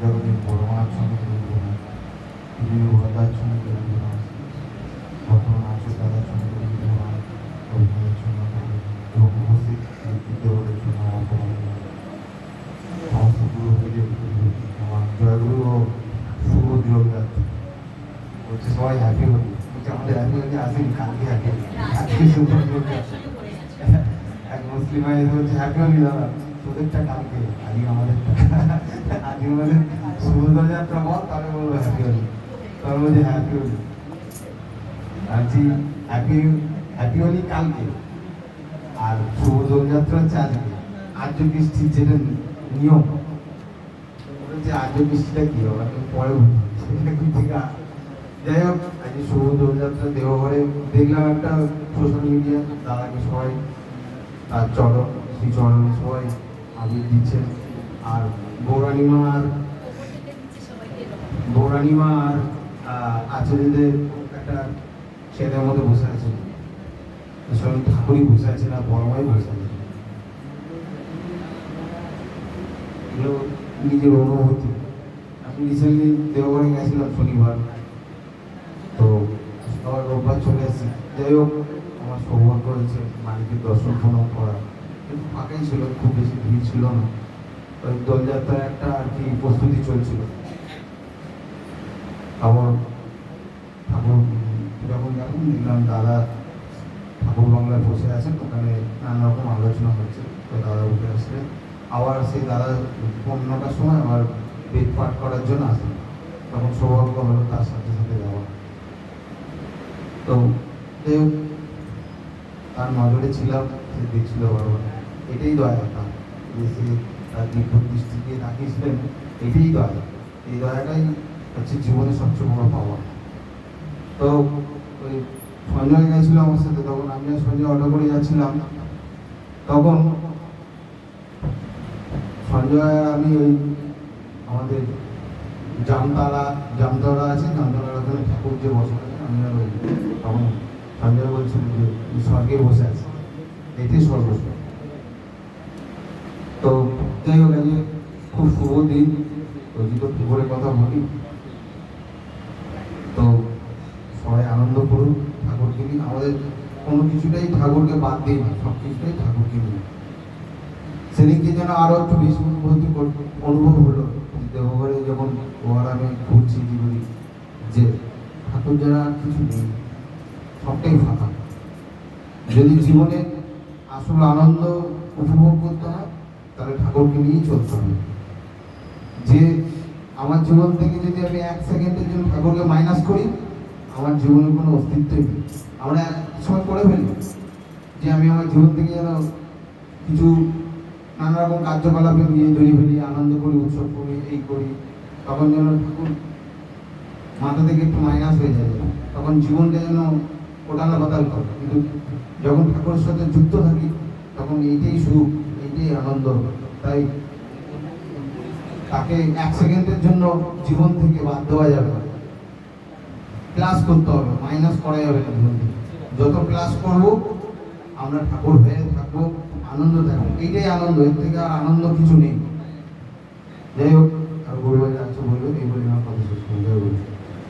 জগতের পরমাচ্ছন্ন আছে তাদের সঙ্গে এবং উপস্থিত দেবদের জন্য সমস্ত বলছে সবাই হ্যাপি হলি বলছে আমাদের হ্যাপি হলি আসেন কালকে হ্যাপি আজকে শুভ দিবরাত্রি এক ভাই বলছে দাদা তোদেরটা কালকে আজকে আমাদেরটা আজকে আমাদের শুভ দোলযাত্রা বল তাহলে বলব হ্যাপি হলি তাহলে বলছে হ্যাপি হলি আজকে হ্যাপি হ্যাপি হলি কালকে। আর শুভ দোলযাত্রা হচ্ছে আজকে আর্য বৃষ্টির যেটা নিয়ম যে আর্য বৃষ্টিটা কি হবে পরে সেটা কি ঠিক যাই হোক আজকে শুভ দোলযাত্রা দেওঘরে দেখলাম একটা সোশ্যাল মিডিয়া দাদাকে সবাই তার চরণ শ্রী চরণে সবাই আবির দিচ্ছেন। আর আর আর আহ, আচার্যদের একটা ছেলের মধ্যে বসে আছে। স্বয়ং ঠাকুরই বসে আছে না বড় ভাই বসে আছে। এগুলো নিজের অনুভূতি। আমি রিসেন্টলি দেওঘরে গেছিলাম শনিবার। তো সবাই রোববার চলে এসেছি। যাই হোক আমার সৌভাগ্য হয়েছে মালিকের দর্শন করা কিন্তু ফাঁকাই ছিল, খুব বেশি ভিড় ছিল না। ওই দোলযাত্রার একটা আর কি প্রস্তুতি চলছিল। আবার ঠাকুর, যখন গেলাম দেখলাম দাদা ঠাকুর বাংলায় বসে আছেন, ওখানে নানা রকম আলোচনা হচ্ছে। তো দাদা উঠে আসলেন আবার সেই দাদা পনেরোটার সময় আবার বেদ পাঠ করার জন্য আসেন তখন সৌভাগ্য হলো তার সাথে সাথে যাওয়া। তো তার নজরে ছিলাম, সে দেখছিল বারবার এটাই দয়া তার যে সে তার দীর্ঘ দৃষ্টি দিয়ে তাকিয়েছিলেন এটাই দয়া এই দয়াটাই হচ্ছে জীবনের সবচেয়ে বড় পাওয়া। তো ওই সঞ্জয় গেছিল আমার সাথে, তখন আমি সঞ্জয় অটো করে যাচ্ছিলাম। তখন সঞ্জয় আমি ওই আমাদের জামতলা জামতলা আছে, জামতলার ওখানে ঠাকুর যে বসে আমি আর ওই তখন সঞ্জয় বলছিল যে স্বর্গে বসে আছে এটাই স্বর্গ তো যাই হোক, আজকে খুব শুভ দিন। তো যদি ঠাকুরের কথা বলি। তো সবাই আনন্দ করুন, ঠাকুরকে নিয়ে। আমাদের কোনো কিছুটাই ঠাকুরকে বাদ দিই না, সব কিছুটাই ঠাকুরকে নিয়ে সেদিনকে যেন আরও একটু বেশি অনুভূতি অনুভব হলো। দেবঘরে যখন ওয়ার আমি ঘুরছি করি যে ঠাকুর যারা কিছু নেই, সবটাই ফাঁকা। যদি জীবনে আসল আনন্দ উপভোগ করতে হয় তাহলে ঠাকুরকে নিয়েই চলতে হবে। যে আমার জীবন থেকে যদি আমি এক সেকেন্ডের জন্য ঠাকুরকে মাইনাস করি, আমার জীবনের কোনো অস্তিত্বই নেই। আমরা এক সময় করে ফেলি যে আমি আমার জীবন থেকে যেন কিছু নানা রকম কার্যকলাপে নিয়ে তৈরি ফেলি আনন্দ করি, উৎসব করি, এই করি, তখন যেন ঠাকুর মাথা থেকে একটু মাইনাস হয়ে যায়। তখন জীবনটা যেন ওটানা বাতাল করে। কিন্তু যখন ঠাকুরের সাথে যুক্ত থাকি, তখন এইটাই সুখ। এইটাই আনন্দ। তাই তাকে এক সেকেন্ডের জন্য জীবন থেকে বাদ দেওয়া যাবে ক্লাস করতে হবে, মাইনাস করা যাবে না যত ক্লাস করব, আমরা ঠাকুর হয়ে থাকব, আনন্দ থাকব। এইটাই আনন্দ, এর থেকে আর আনন্দ কিছু নেই। যাই হোক, আর গরিবের আছে বলবে, এই বলে আমার কথা শেষ